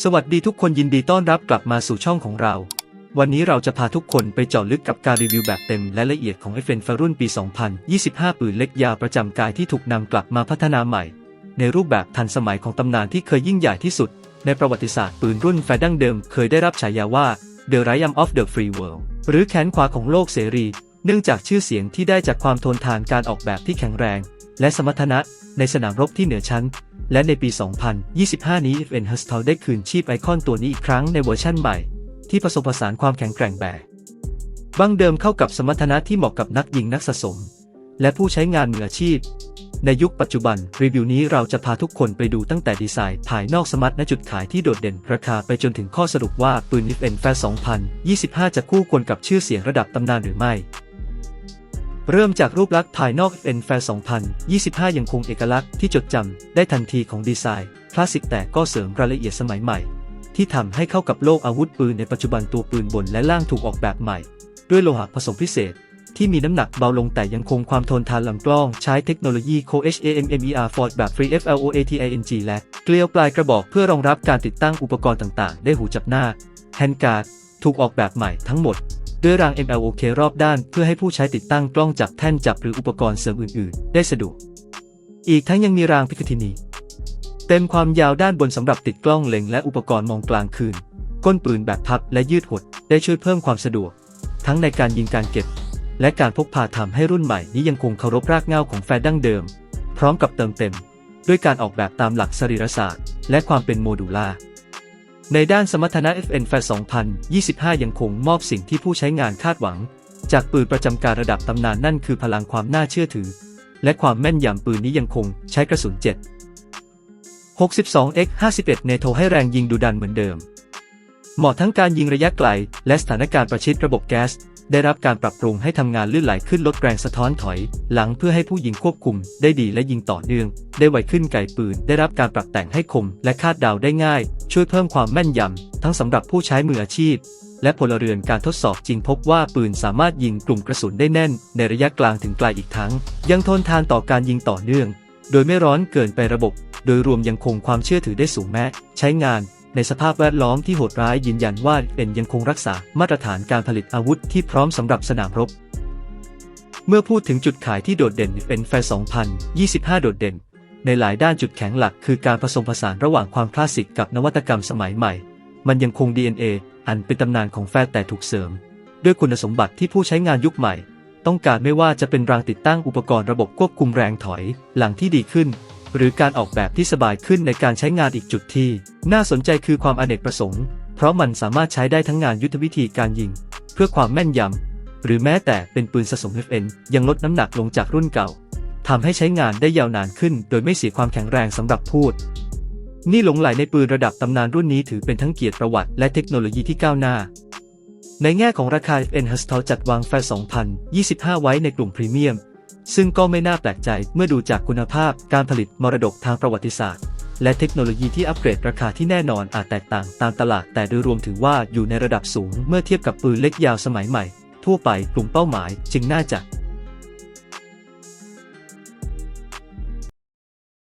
สวัสดีทุกคนยินดีต้อนรับกลับมาสู่ช่องของเรา วันนี้เราจะพาทุกคนไปเจาะลึกกับการรีวิวแบบเต็มและละเอียดของ f อ f รุ่นปี 2025 ปืนเล็กยาวประจำกายที่ถูกนำกลับมาพัฒนาใหม่ ในรูปแบบทันสมัยของตำนานที่เคยยิ่งใหญ่ที่สุด ในประวัติศาสตร์ปืนรุ่นแฟดั้งเดิมเคยได้รับฉายาว่า The r i a m of the Free World หรือแขนขวาของโลกเสรี เนื่องจากชื่อเสียงที่ได้จากความทนทานการออกแบบที่แข็งแรง และสมรรถนะในสนามรบที่เหนือชั้น และในปี 2025 นี้ FN h u s t l ได้คืนชีพไอคอนตัวนี้อีกครั้งในเวอร์ชั่นใหม่ ที่ผสมผสานความแข็งแกร่งแบบบังเดิมเข้ากับสมรรถนะที่เหมาะกับนักยิงนักสะสม และผู้ใช้งานมืออาชีพ ในยุคปัจจุบัน รีวิวนี้เราจะพาทุกคนไปดูตั้งแต่ดีไซน์ ภายนอกสมาร์ทและจุดขายที่โดดเด่นราคาไปจนถึงข้อสรุปว่าปืน FN f a 2025 จะคู่ควรกับชื่อเสียงระดับตำนานหรือไม่ เริ่มจากรูปลักษณ์ภายนอก FN f a 2025 ยังคงเอกลักษณ์ที่จดจำได้ทันทีของดีไซน์คลาสสิกแต่ก็เสริมรายละเอียดสมัยใหม่ ที่ทำให้เข้ากับโลกอาวุธปืนในปัจจุบันตัวปืนบนและล่างถูกออกแบบใหม่ ด้วยโลหะผสมพิเศษ ที่มีน้ำหนักเบาลงแต่ยังคงความทนทานลำกล้องใช้เทคโนโลยี Co-HAMMER Ford แบบ Free FLOATING และเกลียวปลายกระบอกเพื่อรองรับการติดตั้งอุปกรณ์ต่างๆ ได้หูจับหน้าแฮนด์การ์ดถูกออกแบบใหม่ทั้งหมด ด้วยราง MLOK รอบด้านเพื่อให้ผู้ใช้ติดตั้งกล้องจับแท่นจับหรืออุปกรณ์เสริมอื่น ๆ ได้สะดวก อีกทั้งยังมีรางพิคทินี เต็มความยาวด้านบนสำหรับติดกล้องเล็งและอุปกรณ์มองกลางคืน ก้นปืนแบบพับและยืดหดได้ช่วยเพิ่มความสะดวก ทั้งในการยิงการเก็บ และการพกพาทำให้รุ่นใหม่นี้ยังคงเคารพรากเหง้าของแฟนดั้งเดิม พร้อมกับเติมเต็ม ด้วยการออกแบบตามหลักสรีรศาสตร์ และความเป็นโมดูลาร์ ในด้านสมรรถนะ FN f a 2025 ยังคงมอบสิ่งที่ผู้ใช้งานคาดหวัง จากปืนประจำการระดับตำนานนั่นคือพลังความน่าเชื่อถือ และความแม่นยำปืนนี้ยังคงใช้กระสุน 7 62x 51เนโทให้แรงยิงดุดันเหมือนเดิม เหมาะทั้งการยิงระยะไกล และสถานการณ์ประชิดระบบแก๊ส ได้รับการปรับปรุงให้ทำงานลื่นไหลขึ้นลดแรงสะท้อนถอย หลังเพื่อให้ผู้ยิงควบคุม ได้ดีและยิงต่อเนื่อง ได้ไวขึ้นไกปืน ได้รับการปรับแต่งให้คม และคาดเดาได้ง่าย ช่วยเพิ่มความแม่นยำทั้งสำหรับผู้ใช้มืออาชีพ และพลเรือนการทดสอบจริงพบว่าปืนสามารถยิงกลุ่มกระสุนได้แน่น ในระยะกลางถึงไกลอีกทั้ง ยังทนทานต่อการยิงต่อเนื่อง โดยไม่ร้อนเกินไประบบ โดยรวมยังคงความเชื่อถือได้สูงแม้ ใช้งาน ในสภาพแวดล้อมที่โหดร้ายยืนยันว่าเป็นยังคงรักษามาตรฐานการผลิตอาวุธที่พร้อมสำหรับสนามรบ เมื่อพูดถึงจุดขายที่โดดเด่นเป็นแฟร์2025 โดดเด่น ในหลายด้านจุดแข็งหลักคือการผสมผสานระหว่างความคลาสสิกกับนวัตกรรมสมัยใหม่ มันยังคง DNA อันเป็นตำนานของแฟร์แต่ถูกเสริม ด้วยคุณสมบัติที่ผู้ใช้งานยุคใหม่ ต้องการไม่ว่าจะเป็นรางติดตั้งอุปกรณ์ระบบควบคุมแรงถอย หลังที่ดีขึ้น หรือการออกแบบที่สบายขึ้นในการใช้งานอีกจุดที่ น่าสนใจคือความอเนกประสงค์ เพราะมันสามารถใช้ได้ทั้งงานยุทธวิธีการยิง เพื่อความแม่นยำ หรือแม้แต่เป็นปืนสะสม FN ยังลดน้ำหนักลงจากรุ่นเก่าทำให้ใช้งานได้ยาวนานขึ้น โดยไม่เสียความแข็งแรงสำหรับพูด นี่หลงไหลในปืนระดับตำนานรุ่นนี้ถือเป็นทั้งเกียรติประวัติและเทคโนโลยีที่ก้าวหน้าในแง่ของราคา FN h u s t l จัดวางแฟร์2025 ไว้ในกลุ่มพรีเมียม ซึ่งก็ไม่น่าแปลกใจเมื่อดูจากคุณภาพการผลิตมรดกทางประวัติศาสตร์ และเทคโนโลยีที่อัปเกรดราคาที่แน่นอนอาจแตกต่างตามตลาด แต่โดยรวมถือว่าอยู่ในระดับสูงเมื่อเทียบกับปืนเล็กยาวสมัยใหม่ ทั่วไปกลุ่มเป้าหมายจึงน่าจะ